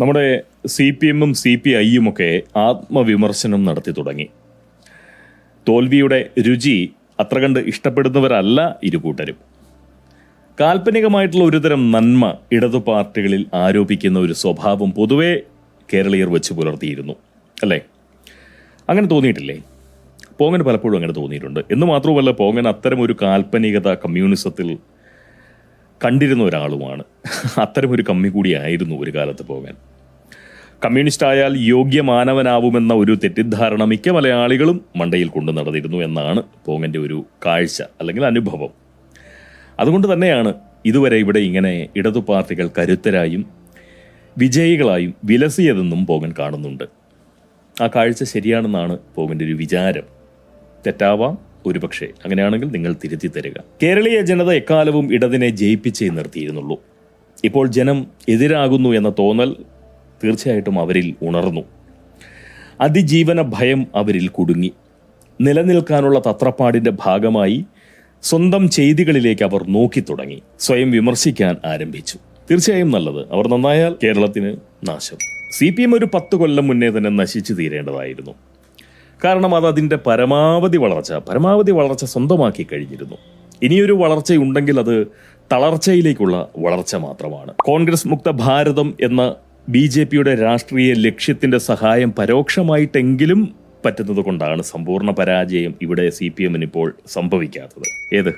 നമ്മുടെ C P എമ്മും C P ഐയും ഒക്കെ ആത്മവിമർശനം നടത്തി തുടങ്ങി. തോൽവിയുടെ രുചി അത്ര കണ്ട് ഇഷ്ടപ്പെടുന്നവരല്ല ഇരുകൂട്ടരും. കാൽപ്പനികമായിട്ടുള്ള ഒരുതരം നന്മ ഇടതു പാർട്ടികളിൽ ആരോപിക്കുന്ന ഒരു സ്വഭാവം പൊതുവെ കേരളീയർ വെച്ച് പുലർത്തിയിരുന്നു അല്ലേ? അങ്ങനെ തോന്നിയിട്ടില്ലേ? പോങ്ങന് പലപ്പോഴും അങ്ങനെ തോന്നിയിട്ടുണ്ട്. എന്ന് മാത്രവുമല്ല പോങ്ങൻ അത്തരം ഒരു കാൽപ്പനികത കമ്മ്യൂണിസത്തിൽ കണ്ടിരുന്ന ഒരാളുമാണ്. അത്തരമൊരു കമ്മി കൂടിയായിരുന്നു ഒരു കാലത്ത് പോകാൻ. കമ്മ്യൂണിസ്റ്റ് ആയാൽ യോഗ്യമാനവനാവുമെന്ന ഒരു തെറ്റിദ്ധാരണ മിക്ക മലയാളികളും മണ്ടയിൽ കൊണ്ടു നടന്നിരുന്നു എന്നാണ് പോങ്ങന്റെ ഒരു കാഴ്ച അല്ലെങ്കിൽ അനുഭവം. അതുകൊണ്ട് തന്നെയാണ് ഇതുവരെ ഇവിടെ ഇങ്ങനെ ഇടതു പാർട്ടികൾ കരുത്തരായും വിജയികളായും വിലസിയതെന്നും പോകൻ കാണുന്നുണ്ട്. ആ കാഴ്ച ശരിയാണെന്നാണ് പോകന്റെ ഒരു വിചാരം. തെറ്റാവാം ഒരുപക്ഷെ അങ്ങനെയാണെങ്കിൽ നിങ്ങൾ തിരുത്തി തരിക. കേരളീയ ജനത എക്കാലവും ഇടതിനെ ജയിപ്പിച്ചേ നിർത്തിയിരുന്നുള്ളൂ. ഇപ്പോൾ ജനം എതിരാകുന്നു എന്ന തോന്നൽ തീർച്ചയായിട്ടും അവരിൽ ഉണർന്നു. അതിജീവന ഭയം അവരിൽ കുടുങ്ങി. നിലനിൽക്കാനുള്ള തത്രപ്പാടിന്റെ ഭാഗമായി സ്വന്തം ചെയ്തികളിലേക്ക് അവർ നോക്കി തുടങ്ങി. സ്വയം വിമർശിക്കാൻ ആരംഭിച്ചു. തീർച്ചയായും നല്ലത്. അവർ നന്നായാൽ കേരളത്തിന് നാശം. സി പി എം ഒരു പത്ത് കൊല്ലം മുന്നേ തന്നെ നശിച്ചു തീരേണ്ടതായിരുന്നു. കാരണം അത് അതിന്റെ പരമാവധി വളർച്ച പരമാവധി വളർച്ച സ്വന്തമാക്കി കഴിഞ്ഞിരുന്നു. ഇനിയൊരു വളർച്ചയുണ്ടെങ്കിൽ അത് തളർച്ചയിലേക്കുള്ള വളർച്ച മാത്രമാണ്. കോൺഗ്രസ് മുക്ത ഭാരതം എന്ന ബി ജെ പിയുടെ രാഷ്ട്രീയ ലക്ഷ്യത്തിന്റെ സഹായം പരോക്ഷമായിട്ടെങ്കിലും പറ്റുന്നത് കൊണ്ടാണ് സമ്പൂർണ പരാജയം ഇവിടെ സി പി എമ്മിന് ഇപ്പോൾ സംഭവിക്കാത്തത്. ഏത്?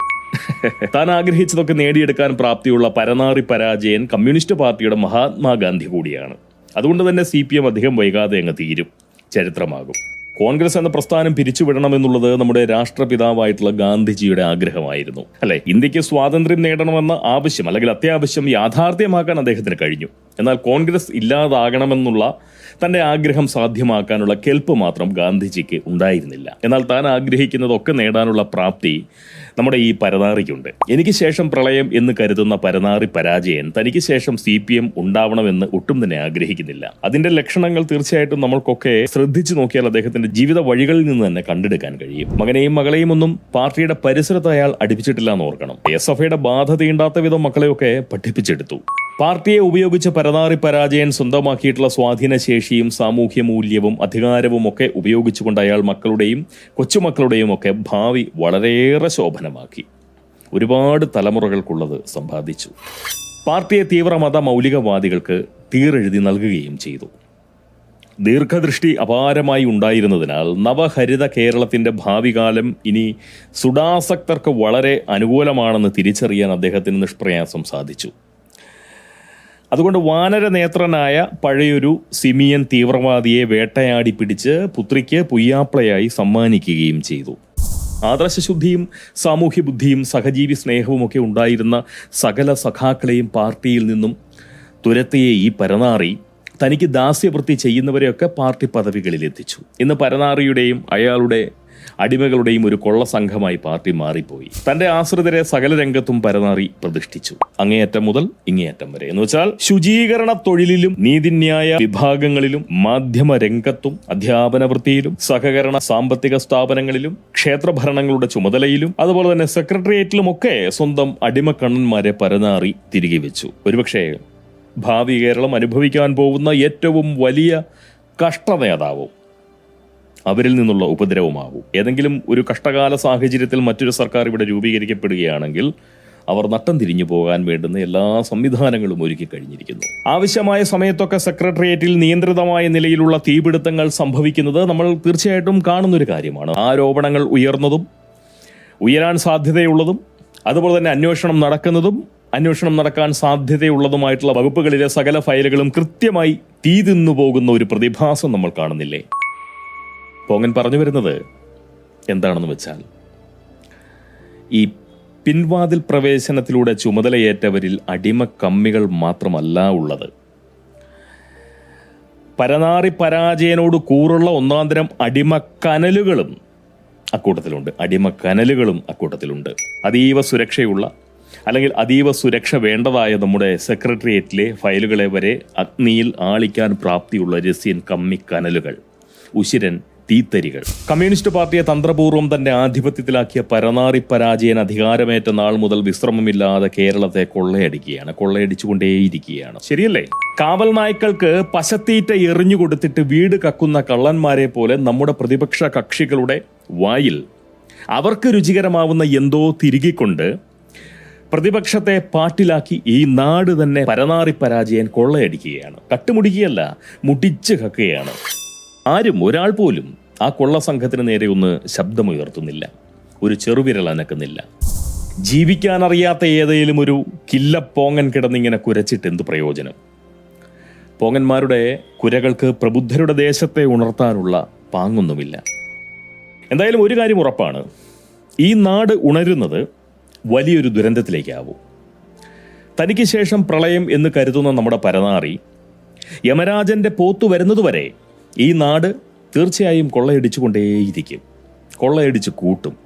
താൻ ആഗ്രഹിച്ചതൊക്കെ നേടിയെടുക്കാൻ പ്രാപ്തിയുള്ള പരനാറി പരാജയൻ കമ്മ്യൂണിസ്റ്റ് പാർട്ടിയുടെ മഹാത്മാഗാന്ധി കൂടിയാണ്. അതുകൊണ്ട് തന്നെ സി പി എം അധികം വൈകാതെ അങ്ങ് തീരും. ചരിത്രമാകും. കോൺഗ്രസ് എന്ന പ്രസ്ഥാനം പിരിച്ചുവിടണമെന്നുള്ളത് നമ്മുടെ രാഷ്ട്രപിതാവായിട്ടുള്ള ഗാന്ധിജിയുടെ ആഗ്രഹമായിരുന്നു. അല്ലെ? ഇന്ത്യയ്ക്ക് സ്വാതന്ത്ര്യം നേടണമെന്ന ആവശ്യം അല്ലെങ്കിൽ അത്യാവശ്യം യാഥാർത്ഥ്യമാക്കാൻ അദ്ദേഹത്തിന് കഴിഞ്ഞു. എന്നാൽ കോൺഗ്രസ് ഇല്ലാതാകണമെന്നുള്ള തന്റെ ആഗ്രഹം സാധ്യമാക്കാനുള്ള കെൽപ്പ് മാത്രം ഗാന്ധിജിക്ക് ഉണ്ടായിരുന്നില്ല. എന്നാൽ താൻ ആഗ്രഹിക്കുന്നതൊക്കെ നേടാനുള്ള പ്രാപ്തി നമ്മുടെ ഈ പരനാറിക്കുണ്ട്. എനിക്ക് ശേഷം പ്രളയം എന്ന് കരുതുന്ന പരനാറി പരാജയൻ തനിക്ക് ശേഷം സി പി എം ഉണ്ടാവണമെന്ന് ഒട്ടും തന്നെ ആഗ്രഹിക്കുന്നില്ല. അതിന്റെ ലക്ഷണങ്ങൾ തീർച്ചയായിട്ടും നമ്മൾക്കൊക്കെ ശ്രദ്ധിച്ചു നോക്കിയാൽ അദ്ദേഹത്തിന്റെ ജീവിത വഴികളിൽ നിന്ന് തന്നെ കണ്ടെടുക്കാൻ കഴിയും. മകനെയും മകളെയും ഒന്നും പാർട്ടിയുടെ പരിസരത്ത് അയാൾ അടുപ്പിച്ചിട്ടില്ല എന്ന് ഓർക്കണം. എസ് എഫ് ഐയുടെ ബാധ തീണ്ടാത്ത വിധം മക്കളെയൊക്കെ പഠിപ്പിച്ചെടുത്തു. പാർട്ടിയെ ഉപയോഗിച്ച് പരതാറി പരാജയൻ സ്വന്തമാക്കിയിട്ടുള്ള സ്വാധീനശേഷിയും സാമൂഹ്യ മൂല്യവും അധികാരവും ഒക്കെ ഉപയോഗിച്ചുകൊണ്ട് അയാൾ മക്കളുടെയും കൊച്ചുമക്കളുടെയും ഒക്കെ ഭാവി വളരെയേറെ ശോഭനമാക്കി. ഒരുപാട് തലമുറകൾക്കുള്ളത് സമ്പാദിച്ചു. പാർട്ടിയെ തീവ്രമത മൗലികവാദികൾക്ക് തീറെഴുതി നൽകുകയും ചെയ്തു. ദീർഘദൃഷ്ടി അപാരമായി ഉണ്ടായിരുന്നതിനാൽ നവഹരിത കേരളത്തിന്റെ ഭാവികാലം ഇനി സുഡാസക്തർക്ക് വളരെ അനുകൂലമാണെന്ന് തിരിച്ചറിയാൻ അദ്ദേഹത്തിന് നിഷ്പ്രയാസം സാധിച്ചു. അതുകൊണ്ട് വാനരനേത്രനായ പഴയൊരു സിമിയൻ തീവ്രവാദിയെ വേട്ടയാടി പിടിച്ച് പുത്രിക്ക് പുയ്യാപ്ലയായി സമ്മാനിക്കുകയും ചെയ്തു. ആദർശശുദ്ധിയും സാമൂഹ്യ ബുദ്ധിയും സഹജീവി സ്നേഹവും ഒക്കെ ഉണ്ടായിരുന്ന സകല സഖാക്കളെയും പാർട്ടിയിൽ നിന്നും തുരത്തിയെ ഈ പരനാറി തനിക്ക് ദാസ്യവൃത്തി ചെയ്യുന്നവരെയൊക്കെ പാർട്ടി പദവികളിൽ എത്തിച്ചു ഇന്ന് പരനാറിയുടെയും അയാളുടെ അടിമകളുടെയും ഒരു കൊള്ള സംഘമായി പാർട്ടി മാറിപ്പോയി. തന്റെ ആശ്രിതരെ സകല രംഗത്തും പരനാറി പ്രതിഷ്ഠിച്ചു. അങ്ങേയറ്റം മുതൽ ഇങ്ങേയറ്റം വരെ. എന്ന് വെച്ചാൽ ശുചീകരണ തൊഴിലിലും നീതിന്യായ വിഭാഗങ്ങളിലും മാധ്യമ രംഗത്തും അധ്യാപന വൃത്തിയിലും സഹകരണ സാമ്പത്തിക സ്ഥാപനങ്ങളിലും ക്ഷേത്രഭരണങ്ങളുടെ ചുമതലയിലും അതുപോലെ തന്നെ സെക്രട്ടേറിയറ്റിലും ഒക്കെ സ്വന്തം അടിമക്കണ്ണന്മാരെ പരനാറി തിരികെ വെച്ചു. ഒരുപക്ഷെ ഭാവി കേരളം അനുഭവിക്കാൻ പോകുന്ന ഏറ്റവും വലിയ കഷ്ടനേതാവും അവരിൽ നിന്നുള്ള ഉപദ്രവമാകും ഏതെങ്കിലും ഒരു കഷ്ടകാല സാഹചര്യത്തിൽ മറ്റൊരു സർക്കാർ ഇവിടെ രൂപീകരിക്കപ്പെടുകയാണെങ്കിൽ അവർ നട്ടം തിരിഞ്ഞു പോകാൻ വേണ്ടുന്ന എല്ലാ സംവിധാനങ്ങളും ഒരുക്കി കഴിഞ്ഞിരിക്കുന്നു. ആവശ്യമായ സമയത്തൊക്കെ സെക്രട്ടേറിയറ്റിൽ നിയന്ത്രിതമായ നിലയിലുള്ള തീപിടുത്തങ്ങൾ സംഭവിക്കുന്നത് നമ്മൾ തീർച്ചയായിട്ടും കാണുന്നൊരു കാര്യമാണ്. ആരോപണങ്ങൾ ഉയർന്നതും ഉയരാൻ സാധ്യതയുള്ളതും അതുപോലെ തന്നെ അന്വേഷണം നടക്കുന്നതും അന്വേഷണം നടക്കാൻ സാധ്യതയുള്ളതുമായിട്ടുള്ള വകുപ്പുകളിലെ സകല ഫയലുകളും കൃത്യമായി തീ തിന്നു പോകുന്ന ഒരു പ്രതിഭാസം നമ്മൾ കാണുന്നില്ലേ? പോങ്ങൻ പറഞ്ഞു വരുന്നത് എന്താണെന്ന് വെച്ചാൽ ഈ പിൻവാതിൽ പ്രവേശനത്തിലൂടെ ചുമതലയേറ്റവരിൽ അടിമ കമ്മികൾ മാത്രമല്ല ഉള്ളത്. പരനാറി പരാജയനോട് കൂറുള്ള ഒന്നാന്തരം അടിമ അടിമക്കനലുകളും അക്കൂട്ടത്തിലുണ്ട്. അടിമക്കനലുകളും അക്കൂട്ടത്തിലുണ്ട്. അതീവ സുരക്ഷയുള്ള അല്ലെങ്കിൽ അതീവ സുരക്ഷ വേണ്ടതായ നമ്മുടെ സെക്രട്ടേറിയറ്റിലെ ഫയലുകളെ വരെ അഗ്നിയിൽ ആളിക്കാൻ പ്രാപ്തിയുള്ള രസ്യൻ കമ്മി കനലുകൾ ഉശിരൻ തീത്തരികൾ. കമ്മ്യൂണിസ്റ്റ് പാർട്ടിയെ തന്ത്രപൂർവം തന്റെ ആധിപത്യത്തിലാക്കിയ പരനാറി പരാജയൻ അധികാരമേറ്റ നാൾ മുതൽ വിശ്രമമില്ലാതെ കേരളത്തെ കൊള്ളയടിക്കുകയാണ് കൊള്ളയടിച്ചുകൊണ്ടേയിരിക്കുകയാണ്. ശരിയല്ലേ? കാവൽ നായ്ക്കൾക്ക് പശത്തീറ്റ എറിഞ്ഞു കൊടുത്തിട്ട് വീട് കക്കുന്ന കള്ളന്മാരെ പോലെ നമ്മുടെ പ്രതിപക്ഷ കക്ഷികളുടെ വായിൽ അവർക്ക് രുചികരമാവുന്ന എന്തോ തിരുകിക്കൊണ്ട് പ്രതിപക്ഷത്തെ പാട്ടിലാക്കി ഈ നാട് തന്നെ പരനാറി പരാജയൻ കൊള്ളയടിക്കുകയാണ്. കട്ടുമുടിക്കുകയല്ല മുടിച്ചു കക്കുകയാണ് ആരും ഒരാൾ പോലും ആ കൊള്ള സംഘത്തിന് നേരെ ഒന്ന് ശബ്ദമുയർത്തുന്നില്ല. ഒരു ചെറുവിരൽ അനക്കുന്നില്ല. ജീവിക്കാനറിയാത്ത ഏതെങ്കിലും ഒരു കില്ലപ്പോങ്ങൻ കിടന്നിങ്ങനെ കുരച്ചിട്ട് എന്ത് പ്രയോജനം? പോങ്ങന്മാരുടെ കുരകൾക്ക് പ്രബുദ്ധരുടെ ദേശത്തെ ഉണർത്താനുള്ള പാങ്ങൊന്നുമില്ല. എന്തായാലും ഒരു കാര്യം ഉറപ്പാണ്. ഈ നാട് ഉണരുന്നത് വലിയൊരു ദുരന്തത്തിലേക്കാവും. തനിക്ക് ശേഷം പ്രളയം എന്ന് കരുതുന്ന നമ്മുടെ പരനാറി യമരാജന്റെ പോത്തു വരുന്നതുവരെ ഈ നാട് തീർച്ചയായും കൊള്ളയടിച്ചുകൊണ്ടേയിരിക്കും. കൊള്ളയടിച്ച് കൂട്ടും.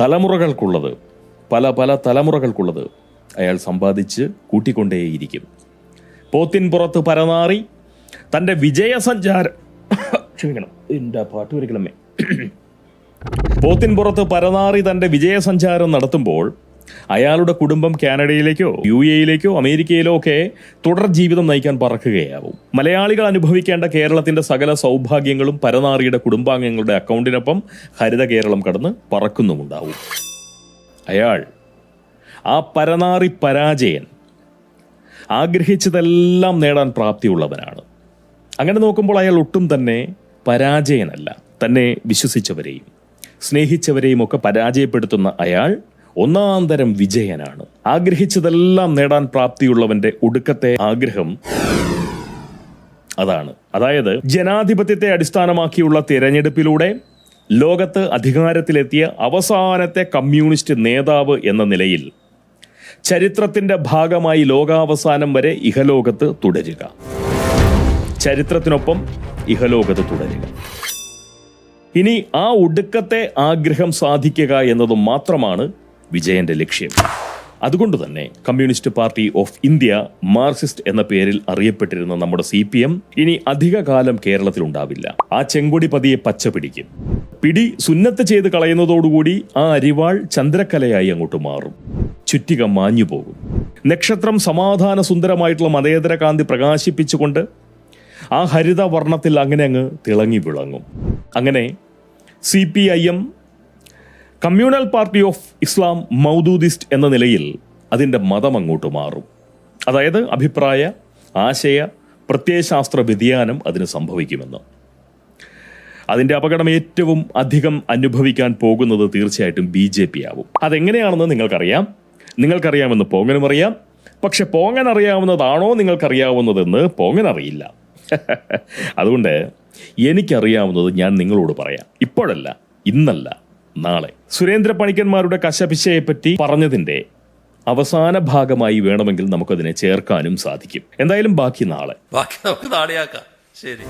തലമുറകൾക്കുള്ളത് പല പല തലമുറകൾക്കുള്ളത് അയാൾ സമ്പാദിച്ച് കൂട്ടിക്കൊണ്ടേയിരിക്കും. പോത്തിൻ പുറത്ത് പരനാറി തന്റെ വിജയസഞ്ചാരം ക്ഷമിക്കണം എന്റെ പാട്ട് വരികളമ്മേ പോത്തിൻ പുറത്ത് പരനാറി തന്റെ വിജയസഞ്ചാരം നടത്തുമ്പോൾ അയാളുടെ കുടുംബം കാനഡയിലേക്കോ യു എയിലേക്കോ അമേരിക്കയിലോ ഒക്കെ തുടർ ജീവിതം നയിക്കാൻ പറക്കുകയാവും. മലയാളികൾ അനുഭവിക്കേണ്ട കേരളത്തിന്റെ സകല സൗഭാഗ്യങ്ങളും പരനാറിയുടെ കുടുംബാംഗങ്ങളുടെ അക്കൗണ്ടിനൊപ്പം ഹരിത കേരളം കടന്ന് പറക്കുന്നുമുണ്ടാവും. അയാൾ ആ പരനാറി പരാജയൻ ആഗ്രഹിച്ചതെല്ലാം നേടാൻ പ്രാപ്തിയുള്ളവനാണ്. അങ്ങനെ നോക്കുമ്പോൾ അയാൾ ഒട്ടും തന്നെ പരാജയനല്ല തന്നെ വിശ്വസിച്ചവരെയും. സ്നേഹിച്ചവരെയും ഒക്കെ പരാജയപ്പെടുത്തുന്ന അയാൾ ഒന്നാം തരം വിജയനാണ്. ആഗ്രഹിച്ചതെല്ലാം നേടാൻ പ്രാപ്തിയുള്ളവന്റെ ഒടുക്കത്തെ ആഗ്രഹം അതാണ്. അതായത് ജനാധിപത്യത്തെ അടിസ്ഥാനമാക്കിയുള്ള തിരഞ്ഞെടുപ്പിലൂടെ ലോകത്ത് അധികാരത്തിലെത്തിയ അവസാനത്തെ കമ്മ്യൂണിസ്റ്റ് നേതാവ് എന്ന നിലയിൽ ചരിത്രത്തിന്റെ ഭാഗമായി ലോകാവസാനം വരെ ഇഹലോകത്ത് തുടരുക. ചരിത്രത്തിനൊപ്പം ഇഹലോകത്ത് തുടരുക. ഇനി ആ ഒടുക്കത്തെ ആഗ്രഹം സാധിക്കുക എന്നത് മാത്രമാണ് വിജയന്റെ ലക്ഷ്യം. അതുകൊണ്ട് തന്നെ communist party of India Marxist എന്ന പേരിൽ അറിയപ്പെട്ടിരുന്ന നമ്മുടെ സി പി എം ഇനി അധികകാലം കേരളത്തിൽ ഉണ്ടാവില്ല. ആ ചെങ്കൊടി പതിയെ പച്ച പിടിക്കും. പിടി സുന്നത്ത് ചെയ്ത് കളയുന്നതോടുകൂടി ആ അരിവാൾ ചന്ദ്രക്കലയായി അങ്ങോട്ട് മാറും. ചുറ്റിക മാഞ്ഞു പോകും. നക്ഷത്രം സമാധാന സുന്ദരമായിട്ടുള്ള മതേതര കാന്തി പ്രകാശിപ്പിച്ചുകൊണ്ട് ആ ഹരിത വർണത്തിൽ അങ്ങനെ അങ്ങ് തിളങ്ങി വിളങ്ങും. അങ്ങനെ C P I M communal party of Islam Maududist എന്ന നിലയിൽ അതിന്റെ മതം അങ്ങോട്ട് മാറും. അതായത് അഭിപ്രായ ആശയ പ്രത്യയശാസ്ത്ര വ്യതിയാനം അതിന് സംഭവിക്കുമെന്ന്. അതിന്റെ അപകടം ഏറ്റവും അധികം അനുഭവിക്കാൻ പോകുന്നത് തീർച്ചയായിട്ടും ബി ജെ പി ആവും. അതെങ്ങനെയാണെന്ന് നിങ്ങൾക്കറിയാം. നിങ്ങൾക്കറിയാമെന്ന് പോങ്ങനും അറിയാം. പക്ഷെ പോങ്ങൻ അറിയാവുന്നതാണോ നിങ്ങൾക്കറിയാവുന്നതെന്ന് പോങ്ങൻ അറിയില്ല അതുകൊണ്ട് എനിക്കറിയാവുന്നത് ഞാൻ നിങ്ങളോട് പറയാം. ഇപ്പോഴല്ല ഇന്നല്ല നാളെ. സുരേന്ദ്ര പണിക്കന്മാരുടെ കശപിശയെപ്പറ്റി പറഞ്ഞതിന്റെ അവസാന ഭാഗമായി വേണമെങ്കിൽ നമുക്കതിനെ ചേർക്കാനും സാധിക്കും. എന്തായാലും ബാക്കി നാളെ. ബാക്കി നമുക്ക് നാളെയാക്കാം. ശരി.